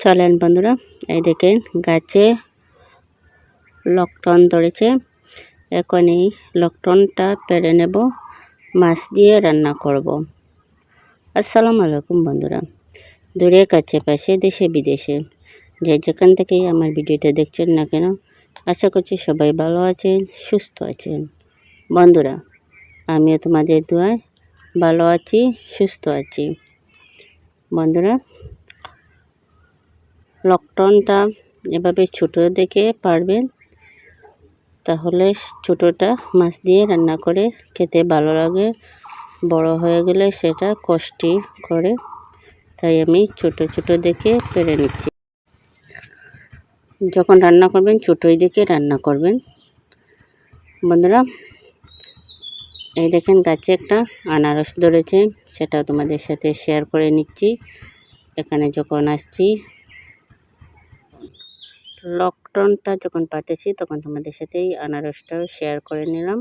চলেন বন্ধুরা, এই দেখেন গাছে লকটন ধরেছে। এখন এই লকটনটা পেরে নেব, মাছ দিয়ে রান্না করব। আসসালামু আলাইকুম বন্ধুরা, দূরে কাছে, পাশে দেশে, বিদেশে। যে যেখান থেকেই আমার ভিডিওটা দেখছেন না কেন, আশা করছি সবাই ভালো আছেন, সুস্থ আছেন। বন্ধুরা, আমিও তোমাদের দোয়ায় ভালো আছি, সুস্থ আছি। বন্ধুরা লকটনটা এভাবে ছোটো দেখে পারবেন। তাহলে ছোটোটা মাছ দিয়ে রান্না করে খেতে ভালো লাগে। বড় হয়ে গেলে সেটা কষ্টি করে। তাই আমি ছোট ছোট দেখে পেরে নিচ্ছি। যখন রান্না করবেন, ছোটোই দেখে রান্না করবেন। বন্ধুরা, এই দেখেন গাছে একটা আনারস ধরেছে। সেটা তোমাদের সাথে শেয়ার করে নিচ্ছি। এখানে যখন আসছি লকডাউনটা যখন পাতেছি, তখন তোমাদের সাথেই আনারসটাও শেয়ার করে নিলাম।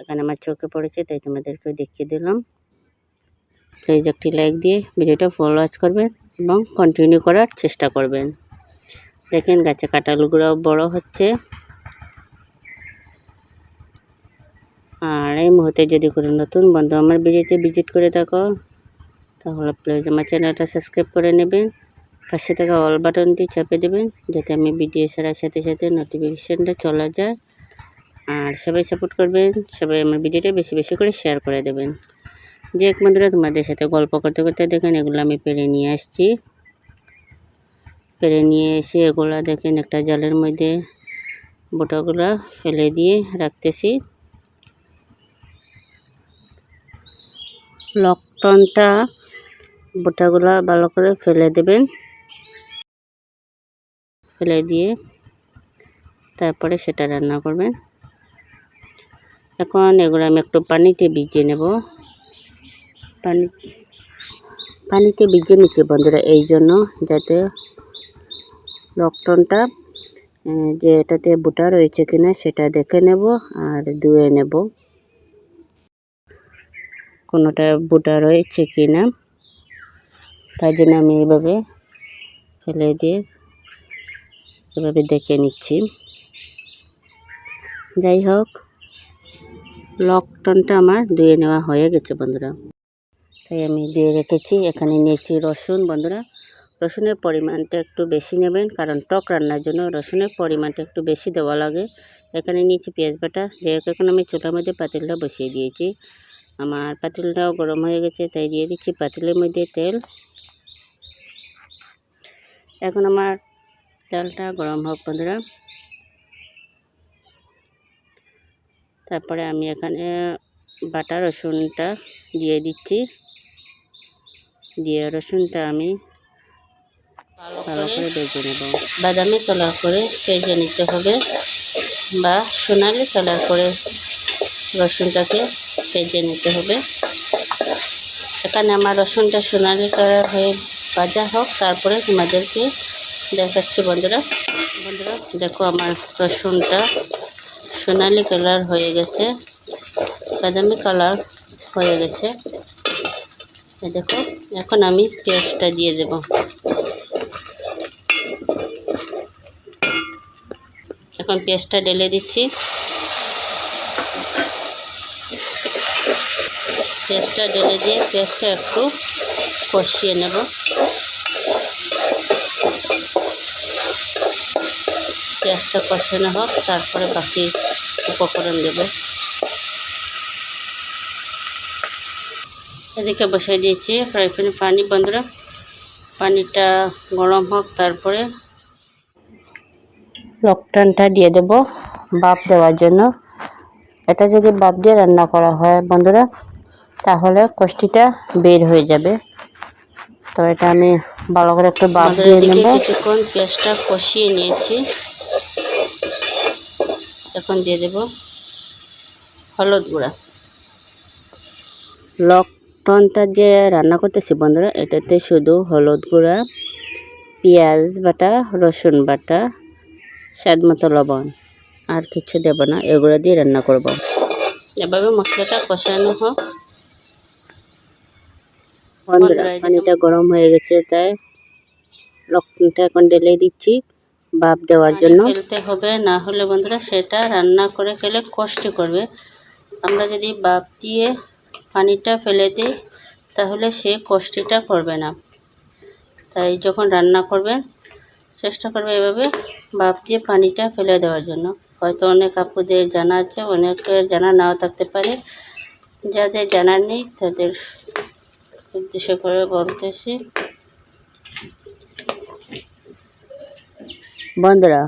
এখানে আমার চোখে পড়েছে, তাই তোমাদেরকে দেখিয়ে দিলাম। প্লিজ একটি লাইক দিয়ে ভিডিওটা ফলো ওয়াচ করবেন এবং কন্টিনিউ করার চেষ্টা করবেন। দেখেন গাছে কাঁঠালগুলো বড় হচ্ছে। আর এই মুহূর্তে যদি কোনো নতুন বন্ধু আমার ভিডিওতে ভিজিট করে থাকো, তাহলে প্লিজ আমার চ্যানেলটা সাবস্ক্রাইব করে নেবেন পাশে থাকা অল বাটনটি চাপে দেবেন যাতে আমি ভিডিও ছাড়ার সাথে সাথে নোটিফিকেশানটা চলে যায়। আর সবাই সাপোর্ট করবেন, সবাই আমার ভিডিওটা বেশি বেশি করে শেয়ার করে দেবেন। যে এক বন্ধুরা তোমাদের সাথে গল্প করতে করতে দেখেন, এগুলো আমি পেরে নিয়ে আসছি। পেরে নিয়ে এসে এগুলো দেখেন, একটা জালের মধ্যে বোটাগুলো ফেলে দিয়ে রাখতেছি। লকটনটা বোটাগুলো ভালো করে ফেলে দেবেন। ফেলে দিয়ে তারপরে সেটা রান্না করবেন। এখন এগুলো আমি একটু পানিতে ভিজিয়ে নেব। পানি, পানিতে ভিজিয়ে নিচ্ছি বন্ধুরা এই জন্য যাতে লকটনটা যে এটাতে বুটা রয়েছে কিনা সেটা দেখে নেব আর ধুয়ে নেব। কোনোটা বুটা রয়েছে কিনা, তার জন্য আমি এইভাবে ফেলে দিয়ে এভাবে দেখে নিচ্ছি। যাই হোক লকটনটা আমার ধুয়ে নেওয়া হয়ে গেছে বন্ধুরা। তাই আমি ধুয়ে রেখেছি। এখানে নিয়েছি রসুন বন্ধুরা। রসুনের পরিমাণটা একটু বেশি নেবেন, কারণ টক রান্নার জন্য রসুনের পরিমাণটা একটু বেশি দেওয়া লাগে। এখানে নিয়েছি পেঁয়াজ বাটা। যে এখন আমি চুলার মধ্যে পাতিলটা বসিয়ে দিয়েছি। আমার পাতিলটাও গরম হয়ে গেছে, তাই দিয়ে দিচ্ছি পাতিলের মধ্যে তেল। এখন আমার তেলটা গরম হোক বন্ধুরা। তারপরে আমি এখানে বাটা রসুনটা দিয়ে দিচ্ছি। দিয়ে রসুনটা আমি ভালো করে ভেজে নেব। বাদামি কালার করে ভেজে নিতে হবে বা সোনালি কালার করে রসুনটাকে ভেজে নিতে হবে। এখানে আমার রসুনটা সোনালি কালার হয়ে ভাজা হোক, তারপরে তোমাদেরকে দেখাচ্ছি বন্ধুরা। বন্ধুরা, দেখো আমার রসুনটা সোনালি কালার হয়ে গেছে, বাদামি কালার হয়ে গেছে। দেখো, এখন আমি পেঁয়াজটা দিয়ে দেব। এখন পেঁয়াজটা ঢেলে দিচ্ছি। পেঁয়াজটা ঢেলে দিয়ে পেঁয়াজটা একটু কষিয়ে নেব। পেঁয়াজটা কষানো হোক, তারপরে বাকি উপকরণ দেব। এদিকে বসাই দিয়েছি ফ্রাই প্যানে পানি। বন্ধুরা, পানিটা গরম হোক, তারপরে লকটানটা দিয়ে দেব বাপ দেওয়ার জন্য। এটা যদি বাপ দিয়ে রান্না করা হয় বন্ধুরা, তাহলে কষ্টিটা বের হয়ে যাবে। তো এটা আমি ভালো করে একটু বাপ দিয়ে নেব। কিছুক্ষণ পেঁয়াজটা কষিয়ে নিয়েছি। এখন দিয়ে দেব হলুদ গুঁড়া। লকটনটা যে রান্না করতেছি বন্ধুরা এটাতে শুধু হলুদ গুঁড়া পেঁয়াজ বাটা রসুন বাটা স্বাদ মতো লবণ আর কিছু দেব না এগুলো দিয়ে রান্না করব। এভাবে মশলাটা কষানো হোক। বন্ধুরা পানিটা গরম হয়ে গেছে তাই লবণটা এখন ঢেলে দিচ্ছি। ভাপ দেওয়ার জন্য। ফেলতে হবে না হলে বন্ধুরা সেটা রান্না করে খেলে কষ্ট করবে। আমরা যদি ভাপ দিয়ে পানিটা ফেলে দিই তাহলে সে কষ্টিটা করবে না। তাই যখন রান্না করবেন চেষ্টা করবে এভাবে ভাপ দিয়ে পানিটা ফেলে দেওয়ার জন্য। হয়তো অনেক আপুদের জানা আছে অনেকের জানা নাও থাকতে পারে। যাদের জানা নেই তাদের উদ্দেশ্য করে বলতেছি। বন্ধুরা,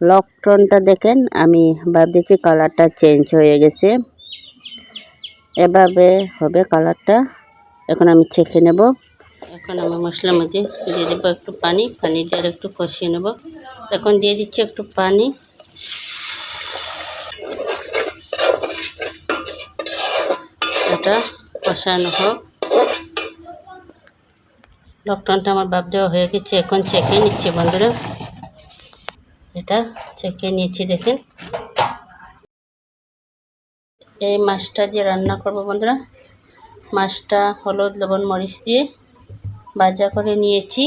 লকটনটা দেখেন, আমি ভাবতেছি কালারটা চেঞ্জ হয়ে গেছে। এভাবে হবে কালারটা। এখন আমি চেখে নেব। এখন আমি মশলার মধ্যে দিয়ে দেবো একটু পানি। পানি দিয়ে আর একটু কষিয়ে নেব। এখন দিয়ে দিচ্ছি একটু পানি। এটা কষানো হোক। লকডাউনটা আমার বাপ দেওয়া হয়ে গেছে। এখন চেকে নিচ্ছে বন্ধুরা। এটা চেকে নিয়েছি, দেখেন। এই মাছটা যে রান্না করব বন্ধুরা, মাছটা হলুদ, লবণ, মরিচ দিয়ে ভাজা করে নিয়েছি।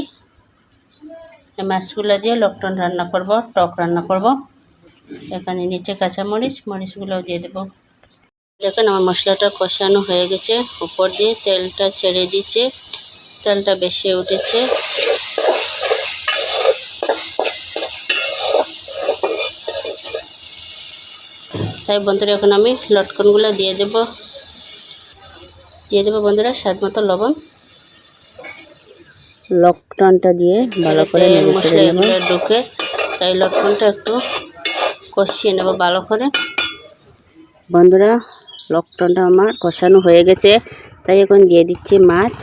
এই মাছগুলো দিয়ে লকটন রান্না করব, টক রান্না করব। এখানে নিচে কাঁচা মরিচ, মরিচগুলোও দিয়ে দেবো। দেখেন আমার মশলাটা কষানো হয়ে গেছে। উপর দিয়ে তেলটা ছেড়ে দিচ্ছে, তেলটা বেশি উঠেছে। তাই বন্ধুরা এখন আমি লটকনগুলো দিয়ে দেব। দিয়ে দেবো বন্ধুরা স্বাদ মতো লবণ। লটকনটা দিয়ে ভালো করে মশলা ঢুকে তাই লটকনটা একটু কষিয়ে নেব ভালো করে। বন্ধুরা লকটনটা আমার কষানো হয়ে গেছে তাই এখন দিয়ে দিচ্ছি মাছ।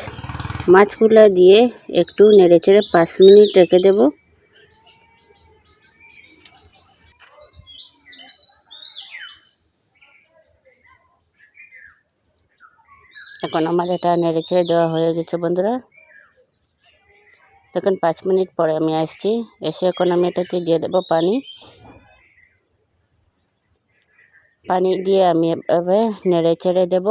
মাছগুলো দিয়ে একটু নেড়ে চেড়ে পাঁচ মিনিট রেখে দেব। এখন আমার এটা নেড়ে চেড়ে দেওয়া হয়ে গেছে, বন্ধুরা। দেখুন, পাঁচ মিনিট পরে আমি আসছি। এসে এখন আমি এটাতে দিয়ে দেবো পানি। পানি দিয়ে আমি এভাবে নেড়ে চেড়ে দেব।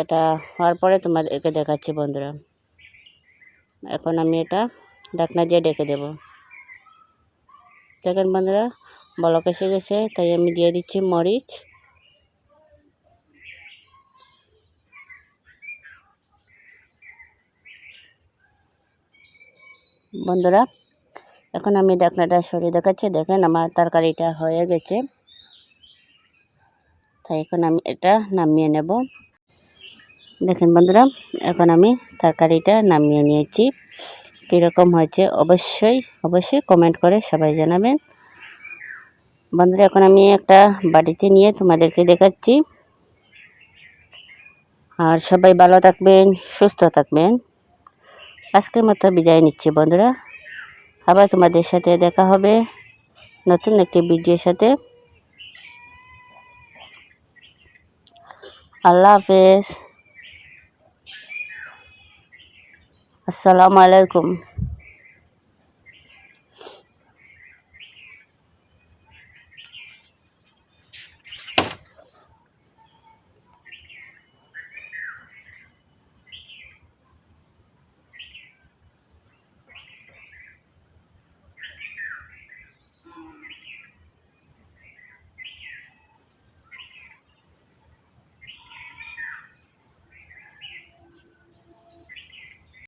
এটা হওয়ার পরে তোমাদেরকে দেখাচ্ছি, বন্ধুরা। এখন আমি এটা ঢাকনা দিয়ে ডেকে দেব। দেখেন, বন্ধুরা বলক এসে গেছে, তাই আমি দিয়ে দিচ্ছি মরিচ। বন্ধুরা, এখন আমি ঢাকনাটা সরিয়ে দেখাচ্ছি। দেখেন আমার তরকারিটা হয়ে গেছে। তাই এখন আমি এটা নামিয়ে নেব। দেখেন বন্ধুরা, এখন আমি তরকারিটা নামিয়ে নিয়েছি। কীরকম হয়েছে অবশ্যই অবশ্যই কমেন্ট করে সবাই জানাবেন। বন্ধুরা, এখন আমি একটা বাড়িতে নিয়ে তোমাদেরকে দেখাচ্ছি। আর সবাই ভালো থাকবেন, সুস্থ থাকবেন। আজকের মতো বিদায় নিচ্ছি বন্ধুরা। আবার তোমাদের সাথে দেখা হবে নতুন একটি ভিডিওর সাথে। আল্লাহ হাফেজ। আসসালামু আলাইকুম।